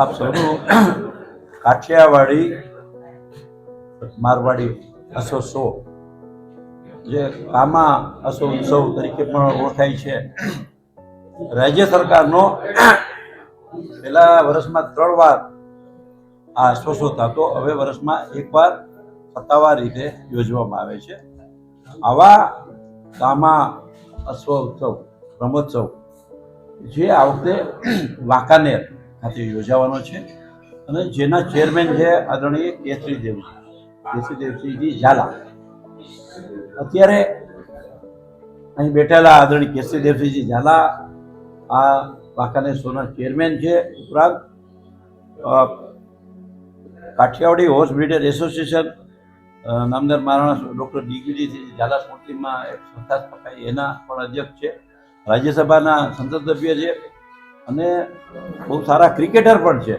આપ સૌનું કાઠિયાવાડી, મારવાડી અસોસો જે કામા અસો ઉત્સવ તરીકે પણ ઓળખાય છે. રાજ્ય સરકારનો પહેલા વર્ષમાં ત્રણ વાર આ અસોસો થતો હવે વર્ષમાં એકવાર સત્તાવાર રીતે યોજવામાં આવે છે. આવા કામા અશ્વ ઉત્સવ, રમોત્સવ જે આ વખતે વાંકાનેર ખાતે યોજાવાનો છે અને જેના ચેરમેન છે આદરણીય કેસરી દેવજી. કેસરી દેવસિંહજી ઝાલા. અત્યારે અહીં બેઠેલા આદરણીય કેસરી દેવસિંહજી ઝાલા, આ વાંકાનેર શોના ચેરમેન છે. ઉપરાંત કાઠિયાવાડી હોર્સ બ્રીડર એસોસિએશન નામદાર મહારાણા ડૉક્ટર ડીગીજી ઝાલા સ્મૃતિમાં એક સંસ્થા સ્થપાઈ એના પણ અધ્યક્ષ છે. રાજ્યસભાના સંસદ સભ્ય છે અને બહુ સારા ક્રિકેટર પણ છે.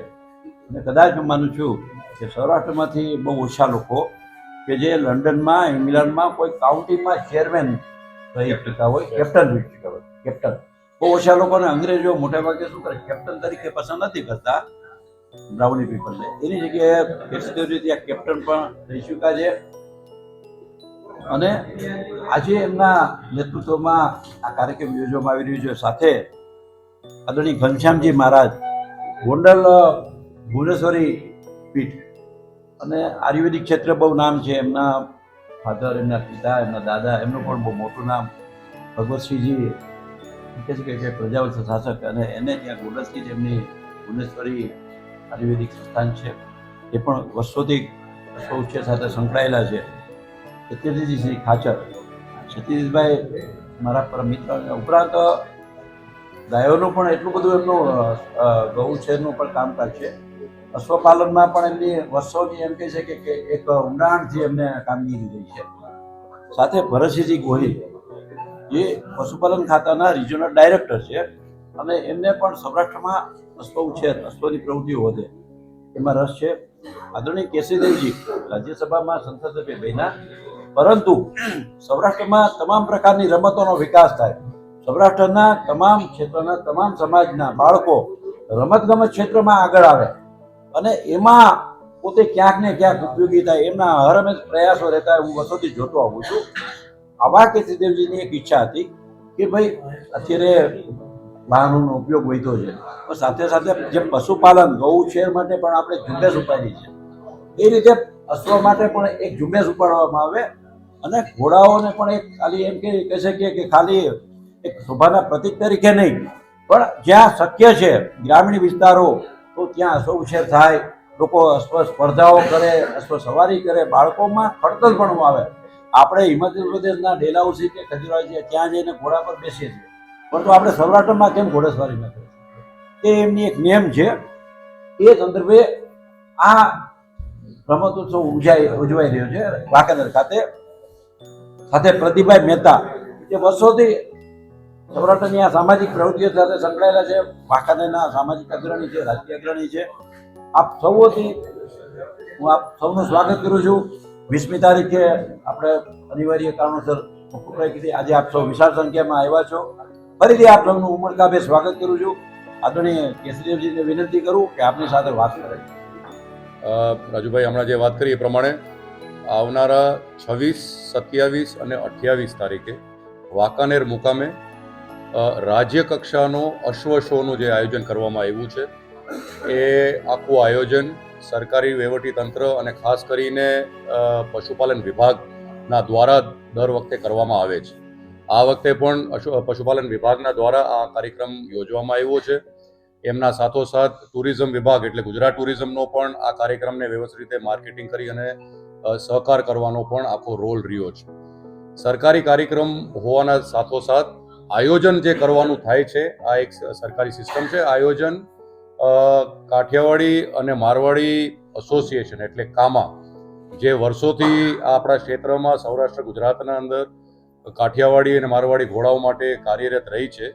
અને કદાચ હું માનું છું કે સૌરાષ્ટ્રમાંથી બહુ ઓછા લોકો કે જે લંડનમાં, ઇંગ્લેન્ડમાં કોઈ કાઉન્ટીમાં ચેરમેન રહી ચૂક્યા હોય, કેપ્ટન રહી ચૂક્યા હોય, કેપ્ટન. બહુ ઓછા લોકોને અંગ્રેજો મોટાભાગે શું કરે, કેપ્ટન તરીકે પસંદ નથી કરતા બ્રાઉની પીપલને એની જગ્યાએ ત્યાં કેપ્ટન પણ રહી ચૂક્યા છે. અને આજે એમના નેતૃત્વમાં આ કાર્યક્રમ યોજવામાં આવી રહ્યો છે. સાથે આદરણીય ઘનશ્યામજી મહારાજ, ગોંડલ ભુવનેશ્વરી પીઠ અને આયુર્વેદિક ક્ષેત્રે બહુ નામ છે. એમના ફાધર, એમના પિતા, એમના દાદા, એમનું પણ બહુ મોટું નામ ભગવતસિંહજી કહે છે કે પ્રજાવંશ શાસક અને એને ત્યાં ગોંડલથી જ એમની ભુવનેશ્વરી આયુર્વેદિક સંસ્થાન છે. એ પણ વર્ષોથી અશ્વ સાથે સંકળાયેલા છે. સત્યજીતજી શ્રી ખાચર. સત્યજીતભાઈ મારા પર મિત્ર ઉપરાંત ગાયોનું પણ એટલું બધું એમનું ગૌ છેરનું પણ કામકાજ છે. અશ્વપાલનમાં પણ એમની વર્ષોની એમ કહે છે કે એક ઊંડાણથી એમને કામગીરી રહી છે. સાથે ભરતસિંહજી ગોહિલ જે પશુપાલન ખાતાના રિજનલ ડાયરેક્ટર છે અને એમને પણ સૌરાષ્ટ્રમાં અશ્વ ઉછેર અશ્વની પ્રવૃત્તિઓ વધે. એમાં રસ છે. આદરણીય કેસરીદેવજી રાજ્યસભામાં સંસદ સભ્ય બન્યા. પરંતુ સૌરાષ્ટ્રમાં તમામ પ્રકારની રમતોનો વિકાસ થાય. સૌરાષ્ટ્રના તમામ ક્ષેત્રના તમામ સમાજના બાળકો રમતગમત ક્ષેત્રમાં આગળ આવે અને એમાં પોતે ક્યાંક ને ક્યાંક ઉપયોગી થાય. એમના હરમેશ પ્રયાસો રહેતા હું વર્ષોથી જોતો આવું છું. આવા કેસરીદેવજીની એક ઈચ્છા હતી કે ભાઈ અત્યારે વાહનોનો ઉપયોગ વધ્યો છે. પણ સાથે સાથે જે પશુપાલન, ગૌ શેર માટે પણ આપણે ઝુંબેશ ઉપાડી છે. એ રીતે અશ્વ માટે પણ એક ઝુંબેશ ઉપાડવામાં આવે અને ઘોડાઓને પણ એક ખાલી એમ કે શકીએ કે ખાલી એક શોભાના પ્રતીક તરીકે નહીં. પણ જ્યાં શક્ય છે, ગ્રામીણ વિસ્તારો, તો ત્યાં અશ્વ ઉછેર થાય. લોકો અશ્વ સ્પર્ધાઓ કરે અશ્વ સવારી કરે. બાળકોમાં ખડતલ પણ આવે. આપણે હિમાચલ પ્રદેશના ડેલાઉસી કે ખજુરાજી છે ત્યાં જઈને ઘોડા પર બેસીએ છીએ. પરંતુ આપણે સૌરાષ્ટ્રમાં કેમ ઘોડેસવારી ન કરી એ એમની એક નિયમ છે. એ સંદર્ભે આ રમતોત્સવ ઉજાય ઉજવાઈ રહ્યો છે. વાંકાનેર ખાતે. સાથે પ્રદીપભાઈ મહેતા, જે વર્ષોથી સૌરાષ્ટ્રની આ સામાજિક પ્રવૃત્તિઓ સાથે સંકળાયેલા છે. વાંકાનેરના સામાજિક અગ્રણી છે, રાજકીય અગ્રણી છે. આપ સૌથી હું આપ સૌનું સ્વાગત કરું છું. વીસમી તારીખે આપણે અનિવાર્ય કારણોસર મોકૂફ કીધી, આજે આપ સૌ વિશાળ સંખ્યામાં આવ્યા છો. ફરીથી આપ સૌનું ઉમળકાભે સ્વાગત કરું છું. આદરણીય કેસરીદેવજીને વિનંતી કરું કે આપની સાથે વાત કરે. રાજુભાઈ, હમણાં જે વાત કરી એ પ્રમાણે આવનારા છવ્વીસ, સત્યાવીસ અને અઠ્યાવીસ તારીખે વાંકાનેર મુકામે રાજ્ય કક્ષાનો અશ્વ શોનું જે આયોજન કરવામાં આવ્યું છે, એ આખું આયોજન સરકારી વહીવટીતંત્ર અને ખાસ કરીને પશુપાલન વિભાગના દ્વારા દર વખતે કરવામાં આવે છે. આ વખતે પણ પશુપાલન વિભાગના દ્વારા આ કાર્યક્રમ યોજવામાં આવ્યો છે. એમના સાથોસાથ ટુરિઝમ વિભાગ એટલે ગુજરાત ટુરિઝમનો પણ આ કાર્યક્રમને વ્યવસ્થિત રીતે માર્કેટિંગ કરી અને સહકાર કરવાનો પણ આખો રોલ રહ્યો છે. સરકારી કાર્યક્રમ હોવાના સાથોસાથ આયોજન જે કરવાનું થાય છે, આ એક સરકારી સિસ્ટમ છે, આયોજન કાઠિયાવાડી અને મારવાડી એસોસિએશન એટલે કામા, જે વર્ષોથી આપણા ક્ષેત્રમાં સૌરાષ્ટ્ર, ગુજરાતના અંદર કાઠિયાવાડી અને મારવાડી ઘોડાઓ માટે કાર્યરત રહી છે,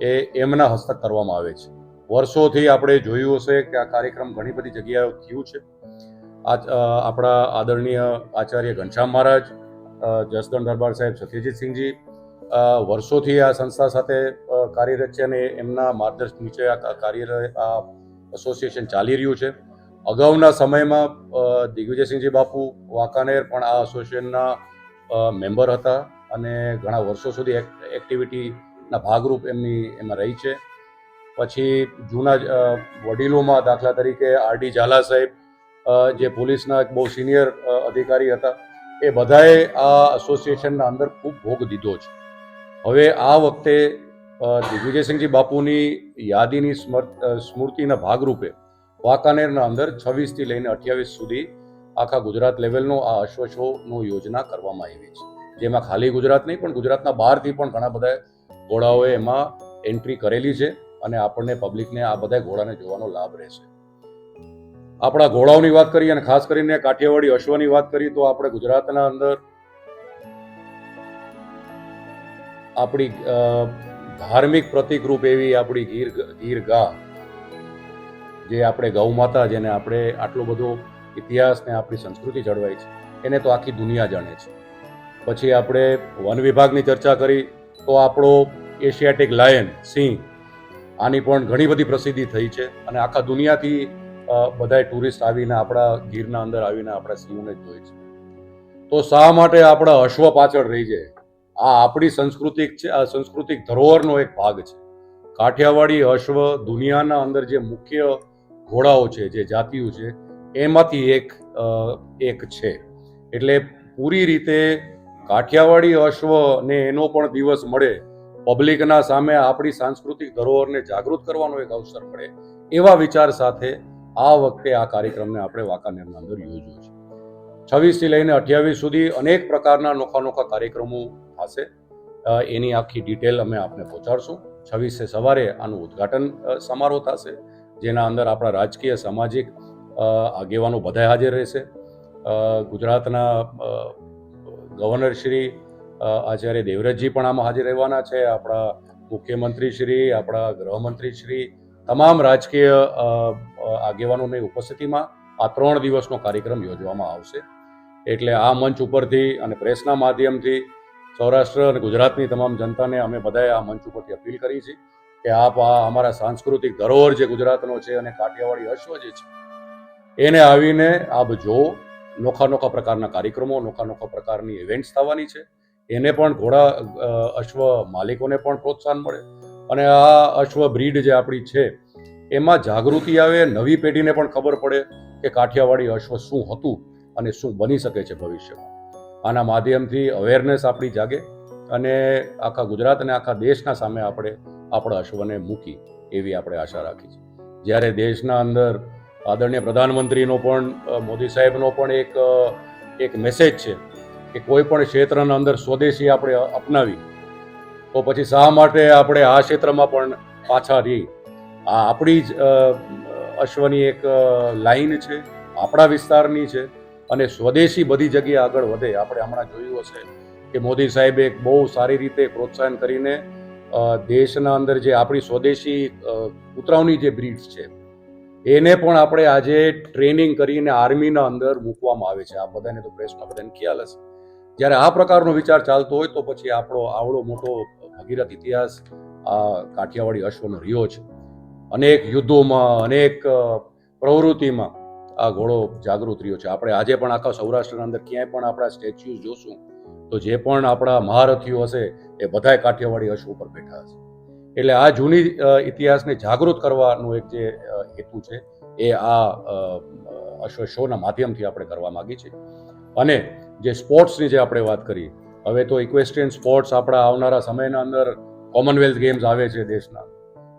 એ એમના હસ્તક કરવામાં આવે છે. વર્ષોથી આપણે જોયું હશે કે આ કાર્યક્રમ ઘણી બધી જગ્યાએ થયું છે. આપણા આદરણીય આચાર્ય ઘનશ્યામ મહારાજ જસદણ દરબાર સાહેબ સત્યજીતસિંહજી અ, વર્ષોથી આ સંસ્થા સાથે કાર્યરત છે અને એમના માર્ગદર્શન નીચે આ કા- કાર્યરત આ એસોસિએશન ચાલી રહ્યું છે. અગાઉના સમયમાં દિગ્વિજયસિંહજી બાપુ વાંકાનેર પણ આ એસોસિએશનના મેમ્બર હતા અને ઘણા વર્ષો સુધી એક- એક્ટિવિટીના ભાગરૂપ એમની એમાં રહી છે. પછી જૂના વડીલોમાં દાખલા તરીકે આર ડી ઝાલા સાહેબ જે પોલીસના એક બહુ સિનિયર અધિકારી હતા, એ બધાએ આ એસોસિએશનના અંદર ખૂબ ભોગ દીધો છે. હવે આ વખતે વિજયસિંહજી બાપુની યાદીની સ્મૃતિના ભાગરૂપે વાંકાનેરના અંદર છવ્વીસથી લઈને અઠ્યાવીસ સુધી આખા ગુજરાત લેવલનો આ અશ્વ યોજના કરવામાં આવી છે. જેમાં ખાલી ગુજરાત નહીં, પણ ગુજરાતના બહારથી પણ ઘણા બધા ઘોડાઓએ એમાં એન્ટ્રી કરેલી છે અને આપણને પબ્લિકને આ બધા ઘોડાને જોવાનો લાભ રહેશે. આપણા ઘોડાઓની વાત કરીએ અને ખાસ કરીને કાઠિયાવાડી અશ્વની વાત કરીએ તો આપણે ગુજરાતના અંદર આપણી ધાર્મિક પ્રતિકરૂપ એવી આપણી ગીર ગીર ગા જે આપણે ગૌ માતા, જેને આપણે આટલો બધો ઇતિહાસ ને આપણી સંસ્કૃતિ જળવાઈ છે, એને તો આખી દુનિયા જાણે છે. પછી આપણે વન વિભાગની ચર્ચા કરી, તો આપણો એશિયાટિક લાયન, સિંહ, આની પણ ઘણી બધી પ્રસિદ્ધિ થઈ છે અને આખા દુનિયાથી બધાય ટુરિસ્ટ આવીને આપણા ગીરના અંદર આવીને આપણા સિંહોને જ જોઈ છે. તો શા માટે આપણા અશ્વ પાછળ રહી જાય? આ આપણી સંસ્કૃતિક છે, આ સંસ્કૃતિક ધરોહરનો એક ભાગ છે. કાઠિયાવાડી અશ્વ દુનિયાના અંદર જે મુખ્ય ઘોડાઓ છે, જે જાતિઓ છે, એમાંથી એક એક છે. એટલે પૂરી રીતે કાઠિયાવાડી અશ્વ ને એનો પણ દિવસ મળે, પબ્લિકના સામે આપણી સાંસ્કૃતિક ધરોહરને જાગૃત કરવાનો એક અવસર મળે એવા વિચાર સાથે આ વખતે આ કાર્યક્રમને આપણે વાંકાનેરના અંદર યોજ્યો છે. છવ્વીસથી લઈને અઠ્યાવીસ સુધી અનેક પ્રકારના નોખા નોખા કાર્યક્રમો થશે. એની આખી ડિટેલ અમે આપને પહોંચાડશું. છવ્વીસે સવારે આનું ઉદ્ઘાટન સમારોહ થશે, જેના અંદર આપણા રાજકીય, સામાજિક આગેવાનો બધા હાજર રહેશે. ગુજરાતના ગવર્નર શ્રી આચાર્ય દેવવ્રતજી પણ આમાં હાજર રહેવાના છે. આપણા મુખ્યમંત્રી શ્રી, આપણા ગૃહમંત્રી શ્રી તમામ રાજકીય આગેવાનોની ઉપસ્થિતિમાં આ ત્રણ દિવસનો કાર્યક્રમ યોજવામાં આવશે. એટલે આ મંચ ઉપરથી અને પ્રેસના માધ્યમથી સૌરાષ્ટ્ર અને ગુજરાતની તમામ જનતાને અમે બધાએ આ મંચ ઉપરથી અપીલ કરી છે કે આપ આ અમારા સાંસ્કૃતિક ધરોહર જે ગુજરાતનો છે અને કાઠિયાવાડી અશ્વ જે છે, એને આવીને આપ જો નોખા નોખા પ્રકારના કાર્યક્રમો, નોખા નોખા પ્રકારની ઇવેન્ટ્સ થવાની છે. એને પણ ઘોડા અશ્વ માલિકોને પણ પ્રોત્સાહન મળે. અને આ અશ્વ બ્રીડ જે આપણી છે, એમાં જાગૃતિ આવે, નવી પેઢીને પણ ખબર પડે કે કાઠિયાવાડી અશ્વ શું હતું અને શું બની શકે છે ભવિષ્યમાં. આના માધ્યમથી અવેરનેસ આપણી જાગે અને આખા ગુજરાત અને આખા દેશના સામે આપણે આપણા અશ્વને મૂકી એવી આપણે આશા રાખી છે. જ્યારે દેશના અંદર આદરણીય પ્રધાનમંત્રીનો પણ મોદી સાહેબનો પણ એક એક મેસેજ છે કે કોઈ પણ ક્ષેત્રના અંદર સ્વદેશી આપણે અપનાવી તો પછી શા માટે આપણે આ ક્ષેત્રમાં પણ પાછા રહી આ આપણી જ અશ્વની એક લાઈન છે, આપણા વિસ્તારની છે અને સ્વદેશી બધી જગ્યાએ આગળ વધે. આપણે હમણાં જોયું હશે કે મોદી સાહેબે એક બહુ સારી રીતે પ્રોત્સાહન કરીને દેશના અંદર જે આપણી સ્વદેશી કૂતરાઓની જે બ્રીડ્સ છે, એને પણ આપણે આજે ટ્રેનિંગ કરીને આર્મીના અંદર મૂકવામાં આવે છે. આ બધાને તો પ્રેસમાં બધાને ખ્યાલ હશે. જ્યારે આ પ્રકારનો વિચાર ચાલતો હોય તો પછી આપણો આવડો મોટો ભગીરથ ઇતિહાસ, આ કાઠિયાવાડી અશ્વનો રહ્યો છે. અનેક યુદ્ધોમાં, અનેક પ્રવૃત્તિમાં આ ઘોડો જાગૃત રહ્યો છે. આપણે આજે પણ આખા સૌરાષ્ટ્રના અંદર ક્યાંય પણ આપણા સ્ટેચ્યુઝ જોશું, તો જે પણ આપણા મહારથીઓ હશે, એ બધાય કાઠિયાવાડી અશ્વ ઉપર બેઠા હશે. એટલે આ જૂની ઇતિહાસને જાગૃત કરવાનો એક જે હેતુ છે, એ આ અશ્વ શોના માધ્યમથી આપણે કરવા માગી છીએ. અને જે સ્પોર્ટ્સની જે આપણે વાત કરી હવે તો ઇક્વેસ્ટ્રિયન સ્પોર્ટ્સ આપણા આવનારા સમયના અંદર કોમનવેલ્થ ગેમ્સ આવે છે દેશના.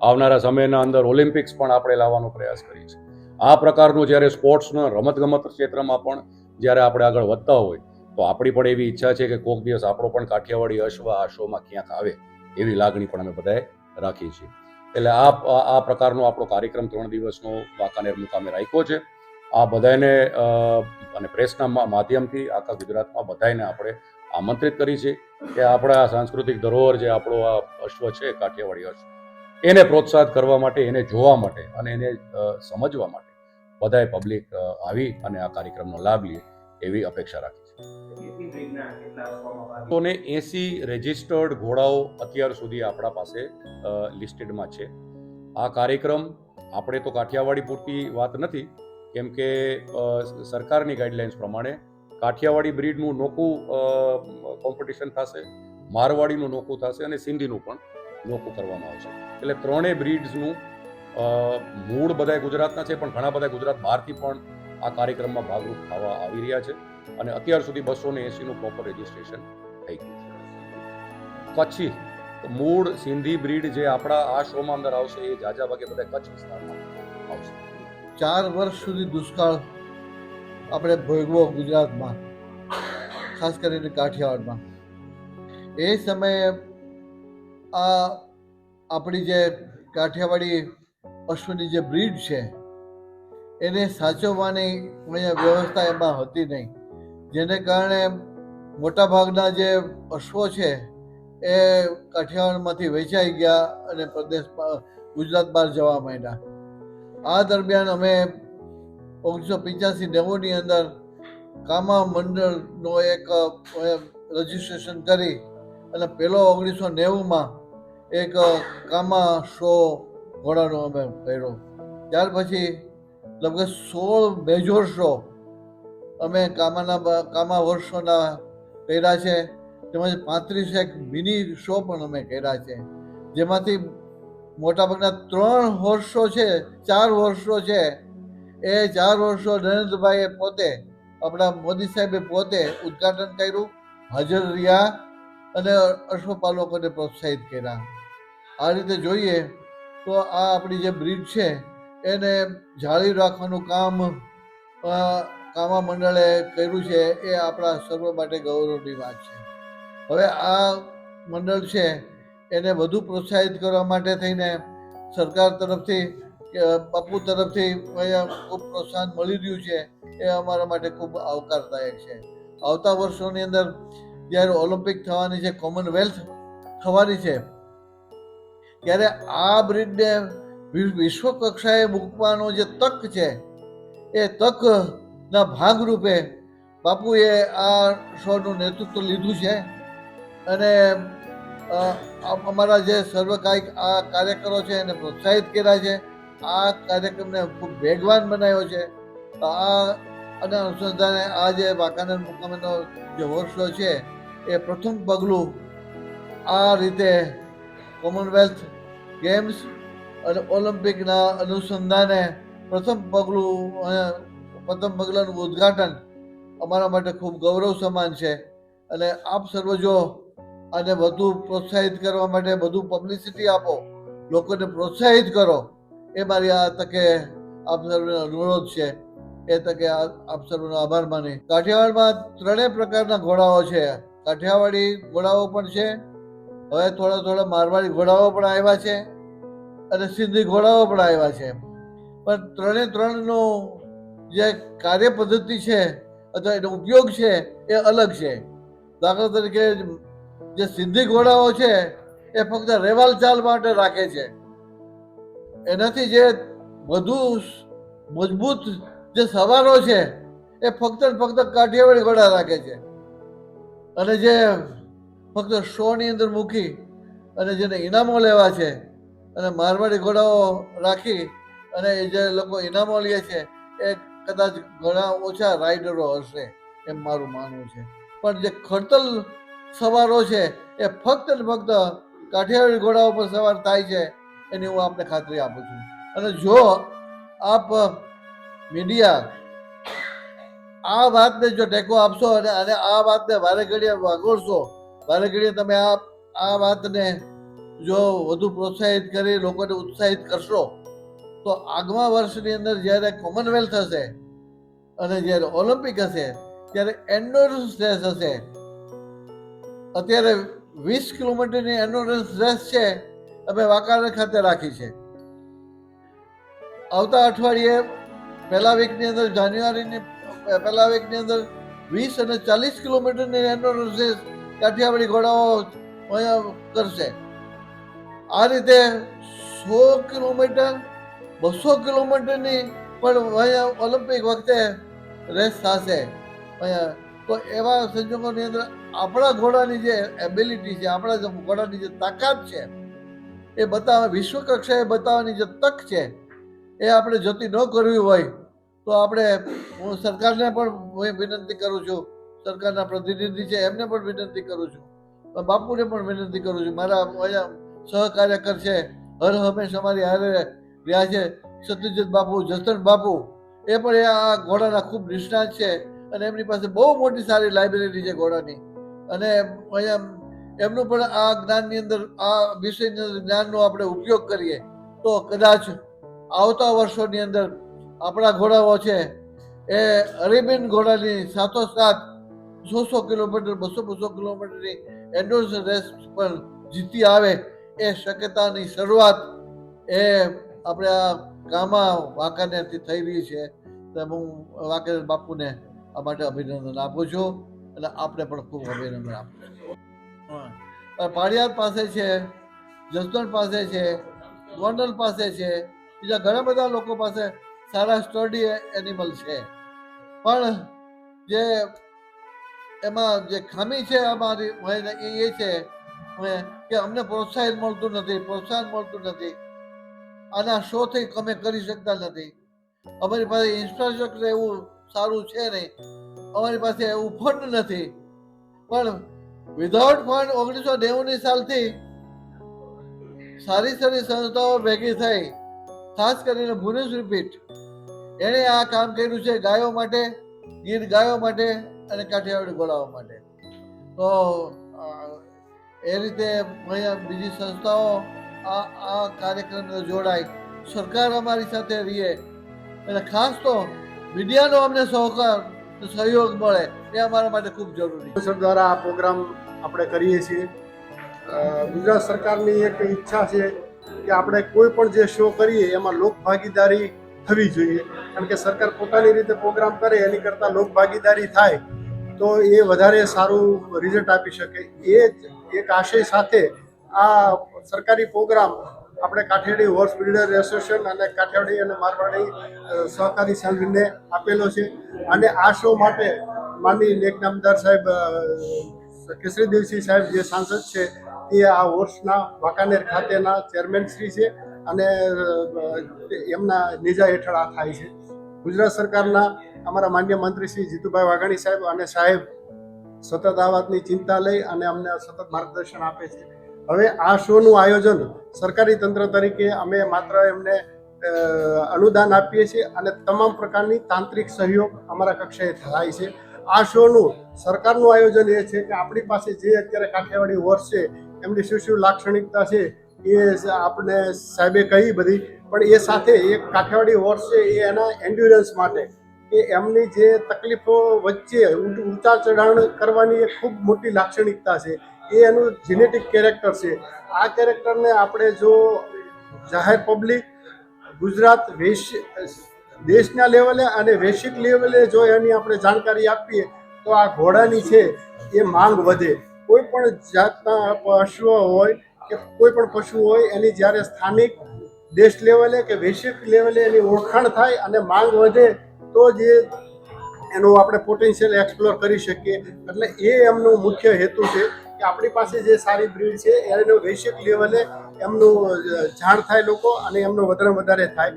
આવનારા સમયના અંદર ઓલિમ્પિક્સ પણ આપણે લાવવાનો પ્રયાસ કરીએ છીએ. આ પ્રકારનું જ્યારે સ્પોર્ટ્સના રમતગમત ક્ષેત્રમાં પણ જ્યારે આપણે આગળ વધતા હોય, તો આપણી પણ એવી ઈચ્છા છે કે કોઈક દિવસ આપણો પણ કાઠિયાવાડી અશ્વ આ શોમાં ક્યાંક આવે, એવી લાગણી પણ અમે બધાએ રાખી છીએ. એટલે આ- આ પ્રકારનો આપણો કાર્યક્રમ ત્રણ દિવસનો વાંકાનેર મુકામે રાખ્યો છે. આ બધાને અને પ્રેસના માધ્યમથી આખા ગુજરાતમાં બધાને આપણે આમંત્રિત કરી છે કે આપણા સાંસ્કૃતિક ધરોહર જે આપણો આ અશ્વ છે કાઠિયાવાડી અશ્વ એને પ્રોત્સાહિત કરવા માટે એને જોવા માટે અને એને સમજવા માટે બધાએ પબ્લિક આવી અને આ કાર્યક્રમનો લાભ લે એવી અપેક્ષા રાખી છે. તો ને એસી રજિસ્ટર્ડ ઘોડાઓ અત્યાર સુધી આપણા પાસે લિસ્ટેડમાં છે. આ કાર્યક્રમ આપણે તો કાઠિયાવાડી પૂરતી વાત નથી કેમ કે સરકારની ગાઈડલાઇન્સ પ્રમાણે કાઠિયાવાડી બ્રીડનું નોકું કોમ્પિટિશન થશે, મારવાડીનું નોકું થશે અને સિંધીનું પણ નોકું કરવામાં આવશે. એટલે ત્રણેય બ્રીડ્સનું મૂળ બધા ગુજરાતના છે, પણ ઘણા બધા ગુજરાત બહારથી પણ આ કાર્યક્રમમાં ભાગરૂપ થવા આવી રહ્યા છે અને અત્યાર સુધી બસો ને એંસીનું પ્રોપર રજિસ્ટ્રેશન થઈ ગયું છે. કચ્છી, મૂળ સિંધી બ્રીડ જે આપણા આ શોમાં અંદર આવશે એ જાજા ભાગે બધા કચ્છ વિસ્તારમાં આવશે. ચાર વર્ષ સુધી દુષ્કાળ આપણે ભોગવો ગુજરાતમાં, ખાસ કરીને કાઠિયાવાડમાં. એ સમયે આ આપણી જે કાઠિયાવાડી અશ્વની જે બ્રીડ છે, એને સાચવવાની વ્યવસ્થા એમાં હતી નહીં. જેને કારણે મોટાભાગના જે અશ્વો છે, એ કાઠિયાવાડમાંથી વેચાઈ ગયા અને પ્રદેશ, ગુજરાત બહાર જવા માંડ્યા. આ દરમિયાન અમે ઓગણીસો પિચ્યાસી નેવુંની અંદર કામા મંડળનો એક રજીસ્ટ્રેશન કરી અને પેલો ઓગણીસો નેવુંમાં એક કામા શો ઘોડાનો અમે કર્યો. ત્યાર પછી લગભગ સોળ મેજોર શો અમે કામાના, કામા વર્ષોના કર્યા છે. તેમજ પાંત્રીસ એક મિની શો પણ અમે કર્યા છે. જેમાંથી મોટાભાગના ત્રણ વર્ષો છે, ચાર વર્ષો છે એ ચાર વર્ષો નરેન્દ્રભાઈએ પોતે, આપણા મોદી સાહેબે પોતે ઉદ્ઘાટન કર્યું, હાજર રહ્યા અને અશ્વપાલકોને પ્રોત્સાહિત કર્યા. આ રીતે જોઈએ તો આ આપણી જે બ્રિજ છે, એને જાળવી રાખવાનું કામ કામા મંડળે કર્યું છે, એ આપણા સર્વ માટે ગૌરવની વાત છે. હવે આ મંડળ છે, એને વધુ પ્રોત્સાહિત કરવા માટે થઈને સરકાર તરફથી બાપુ તરફથી ખૂબ પ્રોત્સાહન મળી રહ્યું છે, એ અમારા માટે ખૂબ આવકારદાયક છે. આવતા વર્ષોની અંદર જ્યારે ઓલિમ્પિક થવાની છે, કોમનવેલ્થ થવાની છે, ત્યારે આ બ્રિડને વિશ્વ કક્ષાએ મૂકવાનો જે તક છે, એ તકના ભાગરૂપે બાપુએ આ શોનું નેતૃત્વ લીધું છે. અને અમારા જે સર્વકાયિક આ કાર્યકરો છે, એને પ્રોત્સાહિત કર્યા છે. આ કાર્યક્રમને ખૂબ વેગવાન બનાવ્યો છે. આ અને અનુસંધાને આ જે વાંકાનેર મુકામેનો જે વર્ષો છે, એ પ્રથમ પગલું આ રીતે કોમનવેલ્થ ગેમ્સ અને ઓલિમ્પિકના અનુસંધાને પ્રથમ પગલું પ્રથમ પગલાનું ઉદ્ઘાટન અમારા માટે ખૂબ ગૌરવ સમાન છે. અને આપ સર્વ જો આને વધુ પ્રોત્સાહિત કરવા માટે વધુ પબ્લિસિટી આપો. લોકોને પ્રોત્સાહિત કરો. એ મારી આ તકે આપ સર્વનો અનુરોધ છે. એ તકે આપ સર્વનો આભાર માની. કાઠિયાવાડમાં ત્રણેય પ્રકારના ઘોડાઓ છે. કાઠિયાવાડી ઘોડાઓ પણ છે. હવે થોડા થોડા મારવાડી ઘોડાઓ પણ આવ્યા છે અને સિંધી ઘોડાઓ પણ આવ્યા છે. પણ ત્રણે ત્રણનું જે કાર્ય પદ્ધતિ છે અથવા એનો ઉપયોગ છે એ અલગ છે. દાખલા તરીકે જે સિંધી ઘોડાઓ છે એ ફક્ત રેવાલ ચાલ માટે રાખે છે. એનાથી જે વધુ મજબૂત જે સવારો છે, એ ફક્ત ફક્ત કાઠિયાવાડી ઘોડા રાખે છે. અને જે ફક્ત શોની અંદર મૂકી અને જેને ઇનામો લેવા છે, અને મારવાડી ઘોડાઓ રાખી અને જે લોકો ઇનામો લે છે, એ કદાચ ઘણા ઓછા રાઇડરો હશે એમ મારું માનવું છે. પણ જે ખડતલ સવારો છે, એ ફક્ત ફક્ત કાઠિયાવાડી ઘોડા ઉપર સવાર થાય છે એની હું આપને ખાતરી આપું છું. અને જો આપ મીડિયા આ વાતને જો ટેકો આપશો અને અને આ વાતને વારે ઘડીએ વાગોળશો, વારે ઘડીએ તમે આ આ વાતને જો વધુ પ્રોત્સાહિત કરી, લોકોને ઉત્સાહિત કરશો, તો આગમા વર્ષની અંદર જ્યારે કોમનવેલ્થ હશે અને જ્યારે ઓલિમ્પિક હશે, ત્યારે એન્ડોરન્સ રેસ હશે. અત્યારે વીસ કિલોમીટરની એન્ડોરન્સ રેસ છે. અમે વાંકાનેર ખાતે રાખી છે. આવતા અઠવાડિયે પહેલા વીકની અંદર જાન્યુઆરીની પહેલા વીકની અંદર વીસ અને ચાલીસ કિલોમીટરની એન્ડોરન્સ રેસ કાઠિયાવાડી ઘોડાઓ કરશે આ રીતે સો કિલોમીટર, બસો કિલોમીટરની પણ અહીંયા ઓલિમ્પિક વખતે રેસ થશે. અહીંયા તો એવા સંજોગોની અંદર આપણા ઘોડાની જે એબિલિટી છે, આપણા જે ઘોડાની જે તાકાત છે એ બતાવવા વિશ્વ કક્ષાએ બતાવવાની જે તક છે, એ આપણે જતી ન કરવી હોય, તો આપણે હું સરકારને પણ હું વિનંતી કરું છું, સરકારના પ્રતિનિધિ છે, એમને પણ વિનંતી કરું છું બાપુને પણ વિનંતી કરું છું. મારા અહીંયા સહકાર્યકર છે, હર હંમેશ અમારી હારે રહ્યા છે, સત્યજીત બાપુ જસન બાપુ, એ પણ એ આ ઘોડાના ખૂબ નિષ્ણાત છે અને એમની પાસે બહુ મોટી સારી લાઇબ્રેરી છે ઘોડાની. અને અહીંયા એમનું પણ આ જ્ઞાનની અંદર, આ વિષયની અંદર જ્ઞાનનો આપણે ઉપયોગ કરીએ, તો કદાચ આવતા વર્ષોની અંદર આપણા ઘોડાઓ છે એ અરેબિયન ઘોડાની સાથોસાથ સો સો કિલોમીટર, બસો બસો કિલોમીટરની એન્ડોર્સ રેસ પણ જીતી આવે એ શક્યતાની શરૂઆત એ આપણે આ ગામમાં વાંકાનેરથી થઈ રહી છે. તો હું વાંકાનેર બાપુને આ માટે અભિનંદન આપું છું અને આપણે પણ ખૂબ અભિનંદન આપું છું. પાડિયાદ પાસે છે, જસદણ પાસે છે, ગોંડલ પાસે છે, બીજા ઘણા બધા લોકો પાસે સારા સ્ટડી એનિમલ છે. પણ જે એમાં જે ખામી છે અમારી એ એ છે કે અમને પ્રોત્સાહન મળતું નથી, પ્રોત્સાહન મળતું નથી. આના શોથી અમે કરી શકતા નથી. અમારી પાસે ઇન્ફ્રાસ્ટ્રક્ચર એવું સારું છે નહીં. અમારી પાસે એવું ફંડ નથી. પણ વિધાઉટ ફંડ ઓગણીસો નેવુંની સાલથી સારી સારી સંસ્થાઓ ભેગી થઈ. ખાસ કરીને ભુનેશ રિપીટ એણે આ કામ કર્યું છે ગાયો માટે, ગીર ગાયો માટે અને કાઠિયાવાડી ઘોડાઓ માટે. તો એ રીતે અહીંયા બીજી સંસ્થાઓ આ આ કાર્યક્રમને જોડાય સરકાર અમારી સાથે રહીએ. અને ખાસ તો મીડિયાનો અમને સહકાર સહયોગ મળે, એ અમારા માટે ખૂબ જરૂરી છે. દ્વારા આ પ્રોગ્રામ આપણે કરીએ છીએ. ગુજરાત સરકારની એક ઈચ્છા છે કે આપણે કોઈ પણ જે શો કરીએ, એમાં લોક ભાગીદારી થવી જોઈએ. કારણ કે સરકાર પોતાની રીતે પ્રોગ્રામ કરે, એની કરતાં લોક ભાગીદારી થાય, તો એ વધારે સારું રિઝલ્ટ આપી શકે. એ જ એક આશય સાથે આ સરકારી પ્રોગ્રામ આપણે કાઠિયાડી હોર્સ બિલ્ડર એસોસિએશન અને કાઠિયાવાડી અને મારવાડી સહકારી સંઘને આપેલો છે. અને આ શો માટે માનની નેક નામદાર સાહેબ કેસરી દેવસિંહ સાહેબ જે સાંસદ છે તે આ હોર્સના વાંકાનેર ખાતેના ચેરમેન શ્રી છે અને એમના નેજા હેઠળ આ થાય છે. ગુજરાત સરકારના અમારા માન્ય મંત્રી શ્રી જીતુભાઈ વાઘાણી સાહેબ અને સાહેબ સતત આ વાતની ચિંતા લઈ અને અમને સતત માર્ગદર્શન આપે છે. હવે આ શોનું આયોજન સરકારી તંત્ર તરીકે અમે માત્ર એમને અનુદાન આપીએ છીએ અને તમામ પ્રકારની તાંત્રિક સહયોગ અમારા કક્ષાએ થાય છે. આ શોનું સરકારનું આયોજન એ છે કે આપણી પાસે જે અત્યારે કાઠિયાવાડી વર્ષ છે, એમની શું શું લાક્ષણિકતા છે, એ આપણે સાહેબે કહી બધી. પણ એ સાથે એક કાઠિયાવાડી વર્ષ છે એ એના એન્ડ્યુરન્સ માટે કે એમની જે તકલીફો વચ્ચે ઊંચ- ચઢાણ કરવાની એક ખૂબ મોટી લાક્ષણિકતા છે. એ એનું જીનેટિક કેરેક્ટર છે. આ કેરેક્ટરને આપણે જો જાહેર પબ્લિક ગુજરાત વૈશ્ય દેશના લેવલે અને વૈશ્વિક લેવલે જો એની આપણે જાણકારી આપીએ, તો આ ઘોડાની છે, એ માંગ વધે. કોઈ પણ જાતના પશુઓ હોય કે કોઈ પણ પશુ હોય, એની જ્યારે સ્થાનિક દેશ લેવલે કે વૈશ્વિક લેવલે એની ઓળખાણ થાય અને માંગ વધે, તો જ એ એનું આપણે પોટેન્શિયલ એક્સપ્લોર કરી શકીએ. એટલે એ એમનો મુખ્ય હેતુ છે. કે આપણી પાસે જે સારી બ્રીડ છે, એનો વૈશ્વિક લેવલે એમનું જાણ થાય લોકો અને એમનો વધારે વધારે થાય.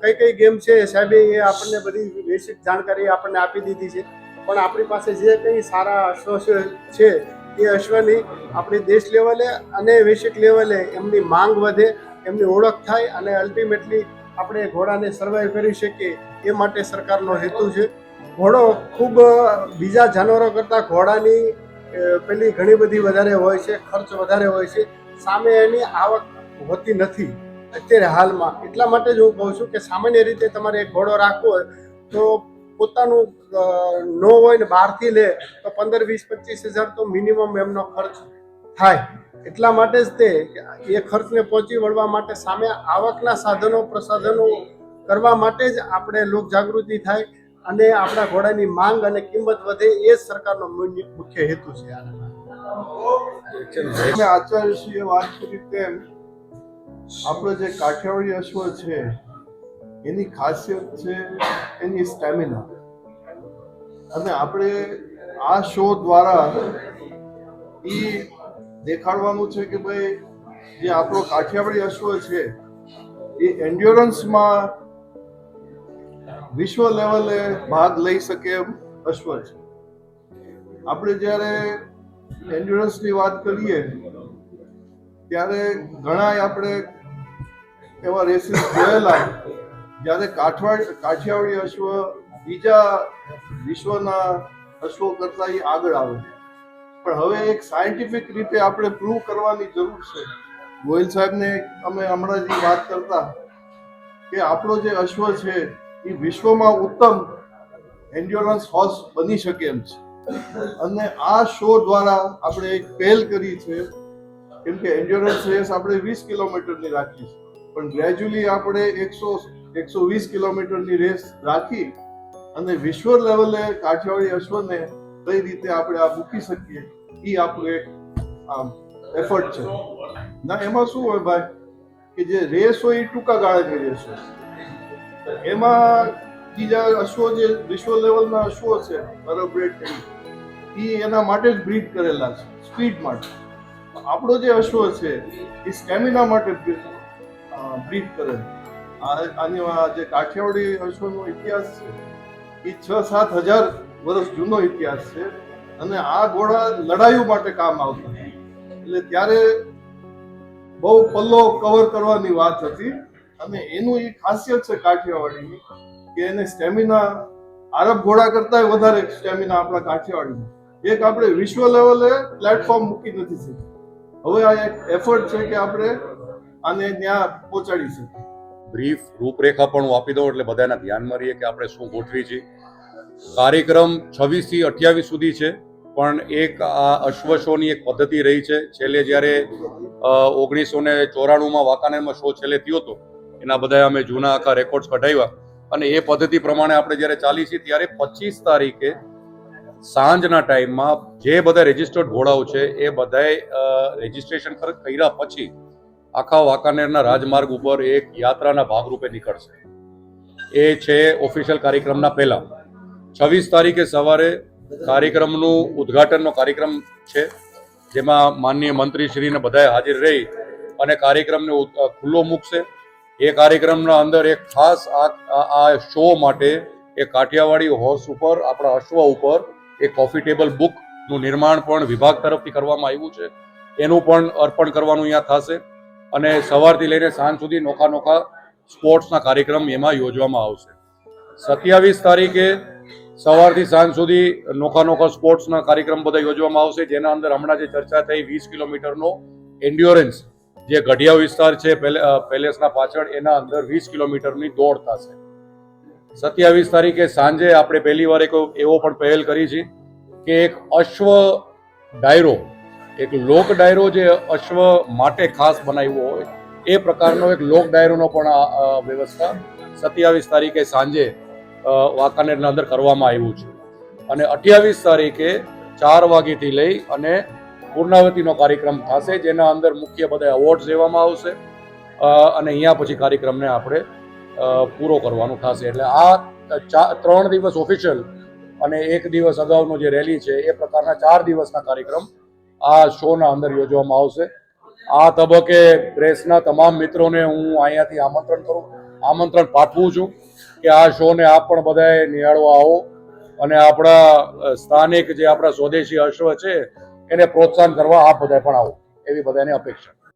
કઈ કઈ ગેમ છે સાહેબે, એ આપણને બધી વૈશ્વિક જાણકારી આપણને આપી દીધી છે. પણ આપણી પાસે જે કંઈ સારા અશ્વ છે- એ અશ્વની આપણી દેશ લેવલે અને વૈશ્વિક લેવલે એમની માંગ વધે, એમની ઓળખ થાય અને અલ્ટિમેટલી આપણે ઘોડાને સર્વાઈવ કરી શકીએ, એ માટે સરકારનો હેતુ છે. ઘોડો ખૂબ બીજા જાનવરો કરતાં ઘોડાની પેલી ઘણી બધી વધારે હોય છે, ખર્ચ વધારે હોય છે, સામે એની આવક હોતી નથી અત્યારે હાલમાં. એટલા માટે જ હું કહું છું કે સામાન્ય રીતે તમારે એક ઘોડો રાખવો હોય તો પોતાનું ન હોય ને બહારથી લે તો પંદર, વીસ, પચીસ હજાર તો મિનિમમ એમનો ખર્ચ થાય. એટલા માટે જ તે એ ખર્ચને પહોંચી વળવા માટે સામે આવકના સાધનો, પ્રસાધનો કરવા માટે જ આપણે લોક જાગૃતિ થાય. અને આપણા ઘોડાની માંગ અને કિંમત વધે એ જ સરકારનો મુખ્ય હેતુ છે આના આચાર્યશ્રીએ વાત કરી તેમ આપણો જે કાઠિયાવાડી અશ્વ છે, એની ખાસિયત છે એની સ્ટેમિના. અને આપણે આ શો દ્વારા એ દેખાડવાનું છે કે ભાઈ જે આપણો કાઠિયાવાડી અશ્વ છે, એ એન્ડ્યોરન્સમાં વિશ્વ લેવલે ભાગ લઈ શકે એમ અશ્વ છે. આપણે જ્યારે એન્ડ્યોરન્સની વાત કરીએ, ત્યારે ઘણા આપણે એવા રેસીસ જોયેલા. જ્યારે કાઠવાડ, કાઠિયાવાડી અશ્વ બીજા વિશ્વના અશ્વો કરતા એ આગળ આવે. પણ હવે એક સાયન્ટિફિક રીતે આપણે પ્રૂવ કરવાની જરૂર છે. ગોયલ સાહેબને અમે હમણાં જે વાત કરતા કે આપણો જે અશ્વ છે એ વિશ્વમાં ઉત્તમ એન્ડ્યોરન્સ હોર્સ બની શકે એમ છે. અને આ શો દ્વારા આપણે એક પહેલ કરી છે, કેમ કે એન્ડ્યોરન્સ રેસ આપણે વીસ કિલોમીટરની રાખી છે. પણ ગ્રેજ્યુઅલી આપણે એકસો એકસો વીસ કિલોમીટરની રેસ રાખી અને વિશ્વ લેવલે કાઠિયાવાડી અશ્વને કઈ રીતે આપણે આ મૂકી શકીએ, એ આપણું એક, આમ એફર્ટ છે. ના, એમાં શું હોય ભાઈ, કે જે રેસ હોય એ ટૂંકા ગાળાની રેસ હોય એમાં બીજા અશ્વો જે વિશ્વ લેવલના અશ્વો છે બરોબ્રેડ એ એના માટે જ બ્રીડ કરેલા છે સ્પીડ માટે. આપણો જે અશ્વ છે, એ સ્ટેમિના માટે બ્રીડ કરે આની જે કાઠિયાવાડી અશ્વનો ઇતિહાસ છે, એ છ સાત હજાર વર્ષ જૂનો ઇતિહાસ છે અને આ ઘોડા લડાઈઓ માટે કામ આવતા એટલે ત્યારે બહુ પલ્લો કવર કરવાની વાત હતી. અને એનું એ ખાસિયત છે કાઠિયાવાડીની કે એને સ્ટેમિના આરબ ઘોડા કરતા વધારે સ્ટેમિના આપણા કાઠિયાવાડીમાં. એક આપણે વિશ્વ લેવલે પ્લેટફોર્મ મૂકી નથી શકીએ. હવે આ એક એફર્ટ છે કે આપણે આને ત્યાં પહોંચાડી શકીએ. બ્રીફ રૂપરેખા પણ હું આપી દઉં એટલે બધાના ધ્યાનમાં રહીએ કે આપણે શું ગોઠવી છે. કાર્યક્રમ છવ્વીસથી અઠ્યાવીસ સુધી છે, પણ એક આ અશ્વ શોની એક પદ્ધતિ રહી છે. છેલ્લે જ્યારે ઓગણીસો ને ચોરાણુંમાં વાંકાનેરમાં શો છેલ્લે થયો હતો એના બધા અમે જૂના આખા રેકોર્ડ્સ કઢાવ્યા. અને એ પદ્ધતિ પ્રમાણે આપણે જ્યારે ચાલી છીએ ત્યારે પચીસ તારીખે સાંજના ટાઈમમાં જે બધા રજિસ્ટર્ડ ઘોડાઓ છે, એ બધાએ રજિસ્ટ્રેશન કર્યા પછી આખા વાંકાનેરના રાજમાર્ગ ઉપર એક યાત્રાના ભાગરૂપે નીકળશે. એ છે ઓફિશિયલ કાર્યક્રમના પહેલા. છવ્વીસ તારીખે સવારે કાર્યક્રમનું ઉદ્ઘાટનનો કાર્યક્રમ છે, જેમાં માનનીય મંત્રીશ્રીને બધાએ હાજર રહી અને કાર્યક્રમને ખુલ્લો મૂકશે. એ કાર્યક્રમના અંદર એક ખાસ આ શો માટે એ કાઠિયાવાડી હોર્સ ઉપર, આપણા અશ્વ ઉપર એક કોફી ટેબલ બુકનું નિર્માણ પણ વિભાગ તરફથી કરવામાં આવ્યું છે. એનું પણ અર્પણ કરવાનું અહીંયા થશે અને સવારથી લઈને સાંજ સુધી નોખા નોખા સ્પોર્ટ્સના કાર્યક્રમ એમાં યોજવામાં આવશે. સત્યાવીસ તારીખે સવારથી સાંજ સુધી નોખા નોખા સ્પોર્ટ્સના કાર્યક્રમ બધા યોજવામાં આવશે, જેના અંદર હમણાં જે ચર્ચા થઈ વીસ કિલોમીટરનો એન્ડ્યોરન્સ જે ગઢિયા વિસ્તાર છે, પેલે- પેલેસના પાછળ, એના અંદર વીસ કિલોમીટરની દોડ થશે. સત્યાવીસ તારીખે સાંજે આપણે પહેલી વાર એક એવો પણ પહેલ કરી છે કે એક અશ્વ ડાયરો, એક લોક ડાયરો જે અશ્વ માટે ખાસ બનાવ્યો હોય, એ પ્રકારનો એક લોક ડાયરોનો પણ વ્યવસ્થા સત્યાવીસ તારીખે સાંજે વાંકાનેરના અંદર કરવામાં આવ્યું છે. અને અઠ્યાવીસ તારીખે ચાર વાગ્યાથી લઈ અને પૂર્ણાવતીનો કાર્યક્રમ થશે, જેના અંદર મુખ્ય બધા એવોર્ડ્સ લેવામાં આવશે અને અહીંયા પછી કાર્યક્રમને આપણે પૂરો કરવાનું થશે. એટલે આ ત્રણ દિવસ ઓફિશિયલ અને એક દિવસ અગાઉનો જે રેલી છે, એ પ્રકારના ચાર દિવસના કાર્યક્રમ આ શોના અંદર યોજવામાં આવશે. આ તબક્કે પ્રેસના તમામ મિત્રોને હું અહીંયાથી આમંત્રણ કરું, આમંત્રણ પાઠવું છું કે આ શોને આપ પણ બધાએ નિહાળવા આવો. અને આપણા સ્થાનિક જે આપણા સ્વદેશી અશ્વ છે એને પ્રોત્સાહન કરવા આપ બધા પણ આવો. એવી બધાને અપેક્ષા